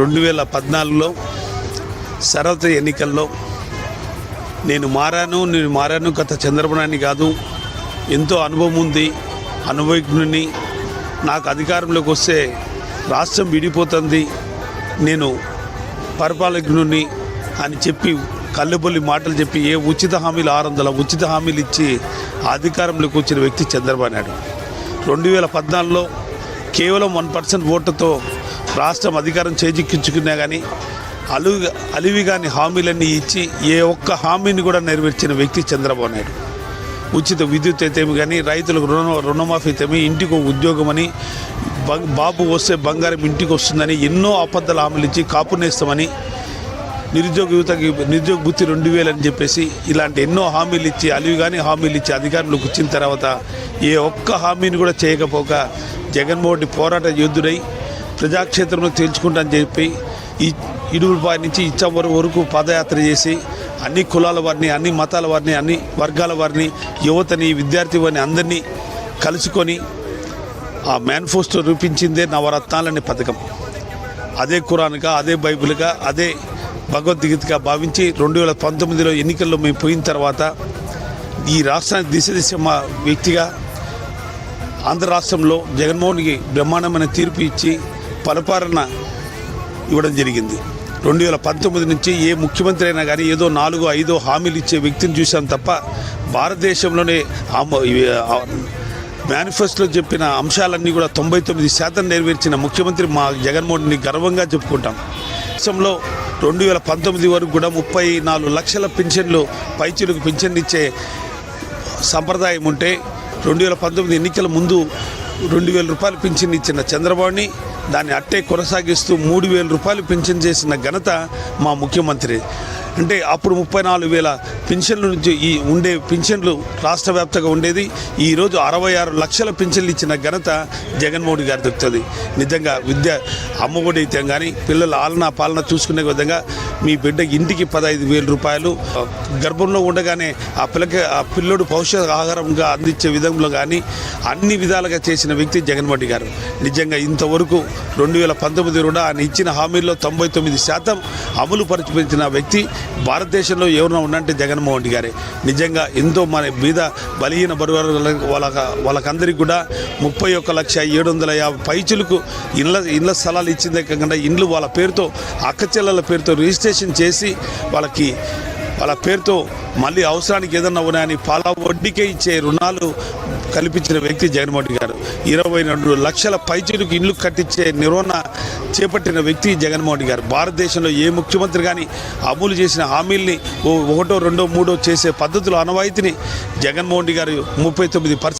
రెండు వేల పద్నాలుగులో సరళత ఎన్నికల్లో నేను మారాను నేను మారాను గత చంద్రబాబు కాదు. ఎంతో అనుభవం ఉంది అనుభవజ్ఞుని నాకు అధికారంలోకి వస్తే రాష్ట్రం విడిపోతుంది. నేను పరిపాలకుని అని చెప్పి కళ్ళబొల్లి మాటలు చెప్పి ఏ ఉచిత హామీలు ఆరు వందల ఉచిత హామీలు ఇచ్చి అధికారంలోకి వచ్చిన వ్యక్తి చంద్రబాబు నాయుడు రెండు వేల పద్నాలుగులో కేవలం వన్ పర్సెంట్ ఓటుతో రాష్ట్రం అధికారం చేజిక్కించుకున్నా కానీ అలు అలివి కాని హామీలన్నీ ఇచ్చి ఏ ఒక్క హామీని కూడా నెరవేర్చిన వ్యక్తి చంద్రబాబు నాయుడు. ఉచిత విద్యుత్ అయితేమి కానీ రైతులకు రుణ రుణమాఫీ అయితేమి ఇంటికి ఉద్యోగమని ఉద్యోగం అని బాబు వస్తే బంగారం ఇంటికి వస్తుందని ఎన్నో అబద్ధాలు హామీలు ఇచ్చి కాపునేస్తామని నిరుద్యోగ యువతకి నిరుద్యోగ బుద్ధి రెండు వేలు అని చెప్పేసి ఇలాంటి ఎన్నో హామీలు ఇచ్చి అలివి కానీ హామీలు ఇచ్చి అధికారంలోకి వచ్చిన తర్వాత ఏ ఒక్క హామీని కూడా చేయకపోక జగన్మోహన్ పోరాట యోధుడై ప్రజాక్షేత్రంలో తేల్చుకుంటానని చెప్పి ఈ ఇడుగులపాయ నుంచి ఇచ్చవరు వరకు పాదయాత్ర చేసి అన్ని కులాల వారిని అన్ని మతాల వారిని అన్ని వర్గాల వారిని యువతని విద్యార్థి వారిని అందరినీ కలుసుకొని ఆ మేనిఫెస్టో రూపించిందే నవరత్నాలనే పథకం. అదే కురాన్గా అదే బైబిల్గా అదే భగవద్గీతగా భావించి రెండు వేల పంతొమ్మిదిలో ఎన్నికల్లో మేము పోయిన తర్వాత ఈ రాష్ట్రాన్ని దిశ దిశ మా వ్యక్తిగా ఆంధ్ర రాష్ట్రంలో జగన్మోహన్కి బ్రహ్మాండమైన తీర్పు ఇచ్చి పరిపాలన ఇవ్వడం జరిగింది. రెండు వేల పంతొమ్మిది నుంచి ఏ ముఖ్యమంత్రి అయినా కానీ ఏదో నాలుగో ఐదో హామీలు ఇచ్చే వ్యక్తిని చూశాం తప్ప భారతదేశంలోనే మేనిఫెస్టోలో చెప్పిన అంశాలన్నీ కూడా తొంభై తొమ్మిది శాతం నెరవేర్చిన ముఖ్యమంత్రి మా జగన్మోహన్ని గర్వంగా చెప్పుకుంటాం. దేశంలో రెండు వేల పంతొమ్మిది వరకు కూడా ముప్పై నాలుగు లక్షల పింఛన్లు పైచీలకు పింఛన్లు ఇచ్చే సంప్రదాయం ఉంటే రెండు వేల పంతొమ్మిది ఎన్నికల ముందు రెండు వేల రూపాయలు పింఛన్ ఇచ్చిన చంద్రబాబుని దాన్ని అట్టే కొనసాగిస్తూ మూడు వేల రూపాయలు పింఛన్ చేసిన ఘనత మా ముఖ్యమంత్రి. అంటే అప్పుడు ముప్పై నాలుగు వేల పింఛన్ల నుంచి ఈ ఉండే పింఛన్లు రాష్ట్ర వ్యాప్తంగా ఉండేది. ఈరోజు అరవై ఆరు లక్షల పింఛన్లు ఇచ్చిన ఘనత జగన్మోహన్ గారు దొరుకుతుంది. నిజంగా విద్య అమ్మఒడి అయితే కానీ పిల్లల ఆలన పాలన చూసుకునే విధంగా మీ బిడ్డ ఇంటికి పదహైదు వేల రూపాయలు గర్భంలో ఉండగానే ఆ పిల్లకి ఆ పిల్లోడు పౌష్టికాహారంగా అందించే విధంలో కానీ అన్ని విధాలుగా చేసిన వ్యక్తి జగన్మోహన్ గారు. నిజంగా ఇంతవరకు రెండు వేల పంతొమ్మిది కూడా ఆయన ఇచ్చిన హామీల్లో తొంభై తొమ్మిది శాతం అమలు పరిచిపించిన వ్యక్తి భారతదేశంలో ఎవరైనా ఉన్నంటే జగన్మోహన్ రెడ్డి గారే. నిజంగా ఎంతో మన మీద బలహీన బరువు వాళ్ళ వాళ్ళకందరికీ కూడా ముప్పై ఒక్క లక్ష ఏడు వందల యాభై పైచులకు ఇళ్ళ ఇళ్ళ స్థలాలు ఇచ్చిందే కాకుండా ఇండ్లు వాళ్ళ పేరుతో అక్కచెల్లెల పేరుతో రిజిస్ట్రేషన్ చేసి వాళ్ళకి వాళ్ళ పేరుతో మళ్ళీ అవసరానికి ఏదన్నా ఉన్నాయని పాల వడ్డీకే ఇచ్చే రుణాలు కల్పించిన వ్యక్తి జగన్మోహన్ రెడ్డి గారు. ఇరవై రెండు లక్షల పైచీలకు ఇల్లు కట్టించే నిర్వహణ చేపట్టిన వ్యక్తి జగన్మోహన్ రెడ్డి గారు. భారతదేశంలో ఏ ముఖ్యమంత్రి కానీ అమలు చేసిన హామీల్ని ఓ ఒకటో రెండో మూడో చేసే పద్ధతుల అనవాయితీని జగన్మోహన్ రెడ్డి గారు ముప్పై తొమ్మిది